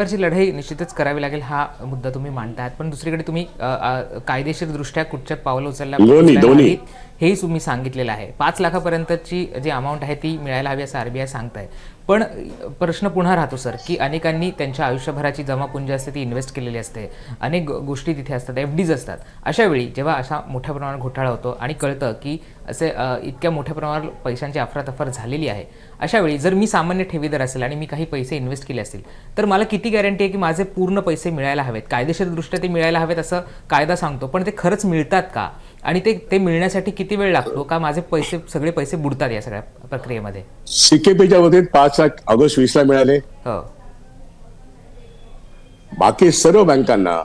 वरची लढाई निश्चितच करावी लागेल हा मुद्दा तुम्ही मांडताय पण दुसरीकडे तुम्ही अ, कायदेशीरदृष्ट्या कुठच्या पावलं उचलल्या दोन्ही, हेही तुम्ही सांगितलेलं आहे. पाच लाखापर्यंतची जी अमाऊंट आहे ती मिळायला हवी असं आर बी आय सांगताय. पण प्रश्न पुन्हा राहतो सर की अनेकांनी त्यांच्या आयुष्यभराची जमापुंजी असते ती इन्व्हेस्ट केलेली असते. अनेक गोष्टी तिथे असतात एफ डीज असतात. अशा वेळी जेव्हा असा मोठ्या प्रमाणात घोटाळा होतो आणि कळतं की असे इतक्या मोठ्या प्रमाणावर पैशांची अफरातफर झालेली आहे अशा वेळी जर मी सामान्य ठेवीदार असेल आणि मी काही पैसे इन्व्हेस्ट केले असतील तर मला किती गॅरंटी आहे की माझे पूर्ण पैसे मिळायला हवेत? कायदेशीरदृष्ट्या ते मिळायला हवेत असं कायदा सांगतो पण ते खरंच मिळतात का? आणि ते ते मिळण्यासाठी किती वेळ लागतो? का माझे पैसे सगळे पैसे बुडतात या सगळ्या प्रक्रियेमध्ये? सीकेपीच्या वतीत पाच लाख ऑगस्ट वीसला मिळाले. हो. बाकी सर्व बँकांना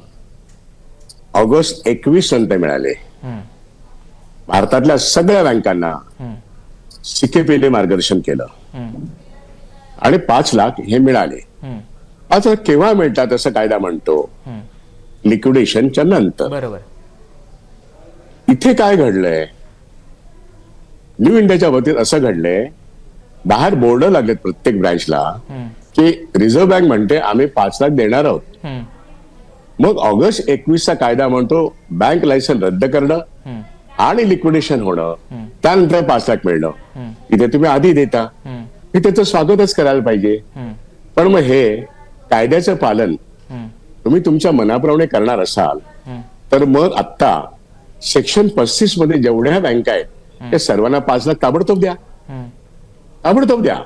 ऑगस्ट एकवीस नंतर मिळाले. भारतातल्या सगळ्या बँकांना सीकेपीने मार्गदर्शन केलं. आणि पाच लाख हे मिळाले. पाच लाख केव्हा मिळतात असं कायदा म्हणतो. लिक्विडेशनच्या नंतर. बरोबर. इथे काय घडलंय? न्यू इंडियाच्या वतीत असं घडलंय बाहेर बोर्ड लागलेत प्रत्येक ब्रँचला की रिझर्व्ह बँक म्हणते आम्ही पाच लाख देणार आहोत. मग ऑगस्ट एकवीसचा कायदा म्हणतो बँक लायसन रद्द करणं आणि लिक्विडेशन होणं. त्यानंतर पाच लाख मिळणं. इथे तुम्ही आधी देता. हे त्याचं स्वागतच करायला पाहिजे. पण मग हे कायद्याचं पालन तुम्ही तुमच्या मनाप्रमाणे करणार असाल. तर मग आता सेक्शन पस्तीसमध्ये जेवढ्या बँका आहेत त्या सर्वांना पाच लाख ताबडतोब द्या. ताबडतोब द्या.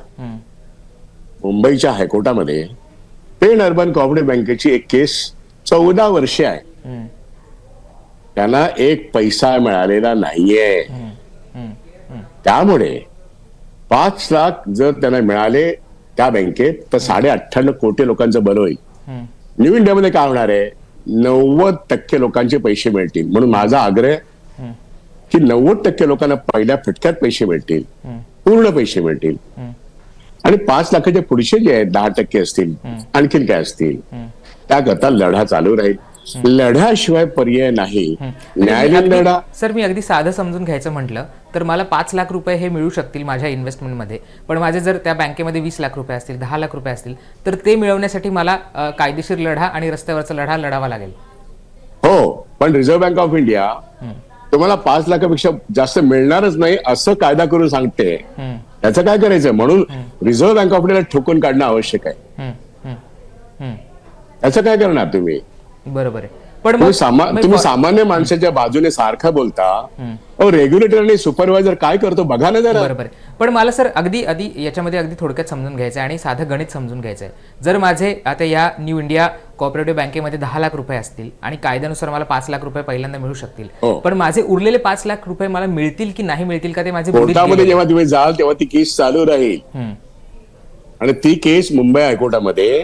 मुंबईच्या हायकोर्टामध्ये पेन अर्बन कोऑपरेटिव्ह बँकेची एक केस चौदा वर्षे आहे. त्यांना एक पैसा मिळालेला नाहीये. त्यामुळे पाच लाख जर त्यांना मिळाले त्या बँकेत तर साडे अठ्ठ्याण्णव कोटी लोकांचं बरं होईल. न्यू इंडियामध्ये काय होणार आहे? नव्वद टक्के लोकांचे पैसे मिळतील म्हणून माझा आग्रह. की नव्वद टक्के लोकांना पहिल्या फटक्यात पैसे मिळतील. पूर्ण पैसे मिळतील. आणि पाच लाखाचे पुढचे जे आहेत दहा टक्के असतील आणखीन काय असतील. त्याकरता लढा चालू राहील लढ्याशिवाय पर्याय नाही. न्यायालयीन लढा सर मी अगदी साधं समजून घ्यायचं म्हटलं तर मला पाच लाख रुपये हे मिळू शकतील माझ्या इन्व्हेस्टमेंटमध्ये पण माझे जर त्या बँकेमध्ये वीस लाख रुपये असतील दहा लाख रुपये असतील तर ते मिळवण्यासाठी मला अ, कायदेशीर लढा आणि रस्त्यावरचा लढा लढावा लागेल. हो पण रिझर्व्ह बँक ऑफ इंडिया तुम्हाला पाच लाखापेक्षा जास्त मिळणारच नाही असं कायदा करून सांगते. हम्म, त्याचं काय करायचं? म्हणून रिझर्व्ह बँक ऑफ इंडियाला ठोकून काढणं आवश्यक आहे. हम्म, हम्म, हम्म. त्याचं काय करणार तुम्ही? बरोबर आहे. पण तुम्ही सामा- सामान्य माणसाच्या बाजूने सारखं बोलता. रेग्युलेटर आणि सुपरवायझर काय करतो? बघा ना जरा. बरोबर आहे. पण मला सर अगदी आधी याच्यामध्ये अगदी थोडक्यात समजून घ्यायचं आहे आणि साधं गणित समजून घ्यायचं आहे. जर माझे आता या न्यू इंडिया कोऑपरेटिव्ह बँकेमध्ये दहा लाख रुपये असतील आणि कायद्यानुसार मला पाच लाख रुपये पहिल्यांदा मिळू शकतील. हो. पण माझे उरलेले पाच लाख रुपये मला मिळतील की नाही मिळतील का ते माझे कोर्टामध्ये? जेव्हा तुम्ही जाल तेव्हा ती केस चालू राहील. आणि ती case Mumbai हायकोर्टामध्ये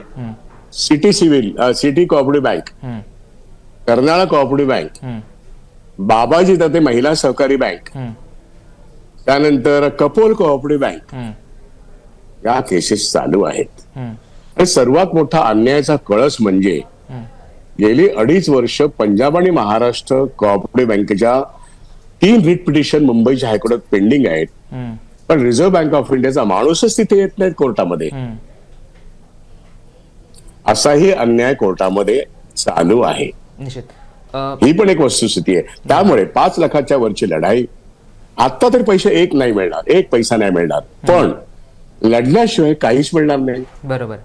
city civil city cooperative bank. Karnala cooperative bank. बाबाजी तथे महिला सहकारी बँक. त्यानंतर कपोल कोऑपरेटिव्ह बँक. या केसेस चालू आहेत. सर्वात मोठा अन्यायाचा कळस म्हणजे. गेली अडीच वर्ष पंजाब आणि महाराष्ट्र कोऑपरेटिव्ह बँकेच्या तीन रिट पिटिशन मुंबईच्या हायकोर्टात पेंडिंग आहेत. पण रिझर्व्ह बँक ऑफ इंडियाचा माणूसच तिथे येत नाहीत कोर्टामध्ये. असाही अन्याय कोर्टामध्ये चालू आहे. ही पण एक वस्तुस्थिती आहे. त्यामुळे पाच लाखाच्या वरची लढाई आता तरी पैसे एक नाही मिळणार एक पैसा नाही मिळणार. पण लढल्याशिवाय काहीच मिळणार नाही. बरोबर.